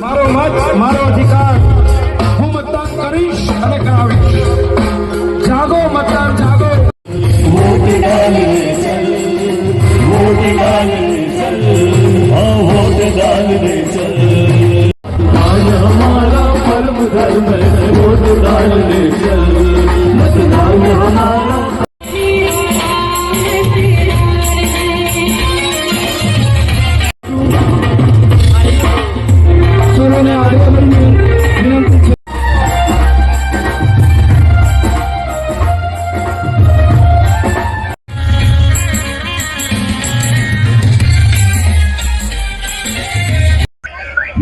મારો મત, મારો અધિકાર. હું મતદાન કરીશ અને કરાવીશ. જાગો, મતદાન જાગો. વોટ ડાલે ચલ વોટ ડાલે ચલ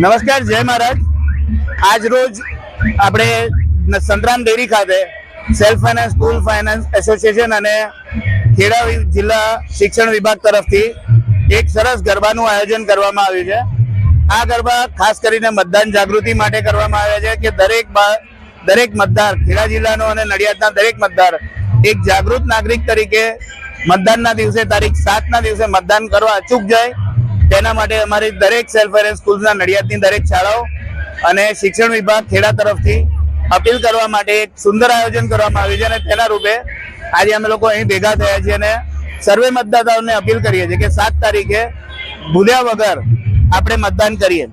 નમસ્કાર, જય મહારાજ. આજ રોજ આપણે સંતરામ ડેરી ખાતે self finance, school finance association અને ખેડા જિલ્લા શિક્ષણ વિભાગ તરફથી એક સરસ ગરબાનું આયોજન કરવામાં આવ્યું છે. આ ગરબા ખાસ કરીને મતદાન જાગૃતિ માટે કરવામાં આવ્યા છે કે દરેક દરેક મતદાર, ખેડા જિલ્લાનો અને નડિયાદના દરેક મતદાર એક જાગૃત નાગરિક તરીકે મતદાનના દિવસે તારીખ સાતના દિવસે મતદાન કરવા અચૂક જાય. તેના માટે અમારી દરેક સેલ્ફ ફાઇનાન્સ સ્કૂલના નડિયાદની દરેક શાળાઓ અને શિક્ષણ વિભાગ ખેડા તરફથી અપીલ કરવા માટે એક સુંદર આયોજન કરવામાં આવ્યું છે અને તેના રૂપે આજે અમે લોકો અહીં ભેગા થયા છીએ અને સર્વે મતદાતાઓને અપીલ કરીએ છીએ કે સાત તારીખે ભૂલ્યા વગર આપણે મતદાન કરીએ.